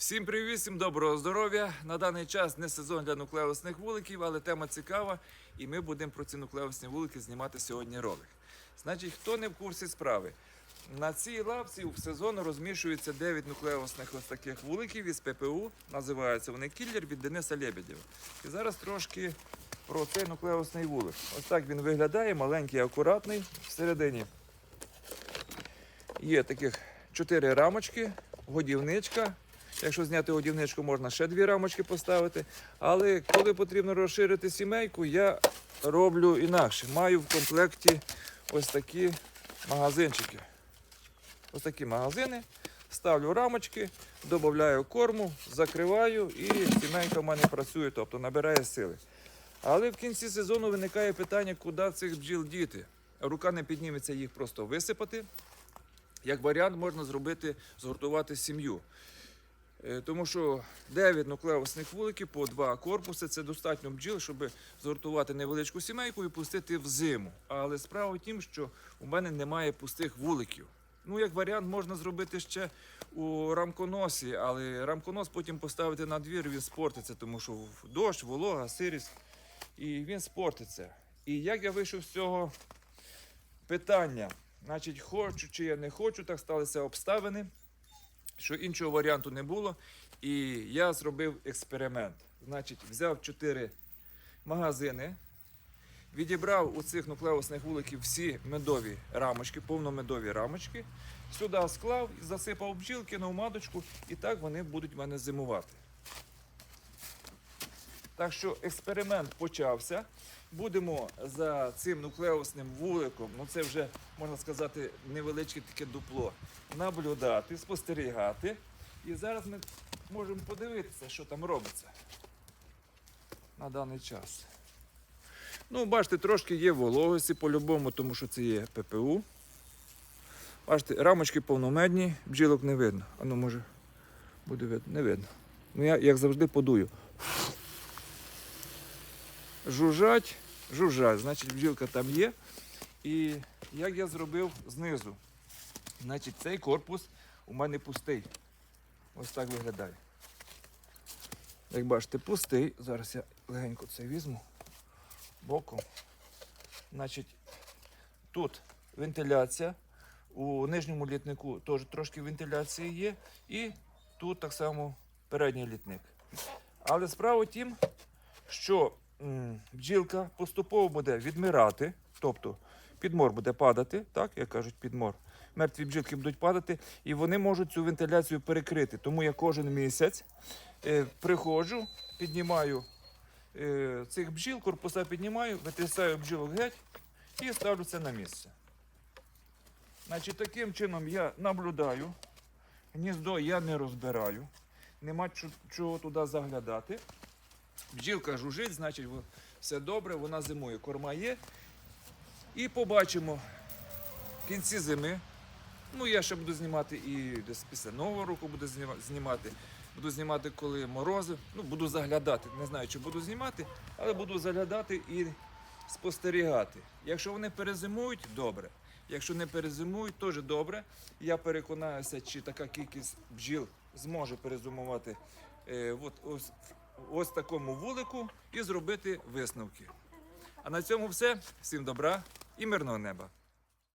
Всім привіт, всім доброго здоров'я. На даний час не сезон для нуклеусних вуликів, але тема цікава, і ми будемо про ці нуклеусні вулики знімати сьогодні ролик. Значить, хто не в курсі справи, на цій лапці в сезон розміщується 9 нуклеусних ось таких вуликів із ППУ. Називаються вони кіллер від Дениса Лебедєва. І зараз трошки про цей нуклеусний вулик. Ось так він виглядає, маленький, акуратний. Всередині є таких 4 рамочки, годівничка. Якщо зняти годівничку, можна ще дві рамочки поставити. Але коли потрібно розширити сімейку, я роблю інакше. Маю в комплекті ось такі магазинчики. Ось такі магазини. Ставлю рамочки, додаю корму, закриваю і сімейка в мене працює, тобто набирає сили. Але в кінці сезону виникає питання, куди цих бджіл діти. Рука не підніметься їх просто висипати. Як варіант можна зробити, згуртувати сім'ю. Е, Тому що 9 нуклеусних вуликів по 2 корпуси це достатньо бджіл, щоб згуртувати невеличку сімейку і пустити в зиму. Але справа в тім, що у мене немає пустих вуликів. Ну, як варіант, можна зробити ще у рамконосі, але рамконос потім поставити на двір, він спортиться, тому що дощ, волога, сирість, і він спортиться. І як я вийшов з цього питання? Значить, хочу чи я не хочу, так сталися обставини що іншого варіанту не було. І я зробив експеримент. Значить, взяв чотири магазини, відібрав у цих нуклеусних вуликів всі медові рамочки, повномедові рамочки, сюди склав, засипав бджіл, кинув маточку, і так вони будуть в мене зимувати. Так що експеримент почався. Будемо за цим нуклеусним вуликом, ну це вже можна сказати невеличке таке дупло, наблюдати, спостерігати. І зараз ми можемо подивитися, що там робиться на даний час. Ну, бачите, трошки є вологості по-любому, тому що це є ППУ. Бачите, рамочки повномедні, бджілок не видно. А ну може буде видно. Не видно. Ну я, як завжди, подую. Жужжать, жужжать, значить бджілка там є. І як я зробив знизу? Значить, цей корпус у мене пустий. Ось так виглядає. Як бачите, пустий. Зараз я легенько це візьму боком. Значить, тут вентиляція. У нижньому літнику теж трошки вентиляції є. І тут так само передній літник. Але справа тім, що бджілка поступово буде відмирати, тобто підмор буде падати, так, як кажуть, підмор. Мертві бджілки будуть падати, і вони можуть цю вентиляцію перекрити. Тому я кожен місяць е, приходжу, піднімаю е, цих бджіл, корпуса піднімаю, витрясаю бджілок геть і ставлю це на місце. Значить, таким чином я наблюдаю. Гніздо я не розбираю, нема чого туди заглядати. Бджілка жужить, значить все добре, вона зимує, корма є. І побачимо в кінці зими. Ну, я ще буду знімати і десь після Нового року буду зніма- знімати. Буду знімати, коли морози. Ну, буду заглядати. Не знаю, чи буду знімати, але буду заглядати і спостерігати. Якщо вони перезимують, добре. Якщо не перезимують, теж добре. Я переконаюся, чи така кількість бджіл зможе перезимувати е, от, ось, ось такому вулику і зробити висновки. А на цьому все. Всім добра і мирного неба.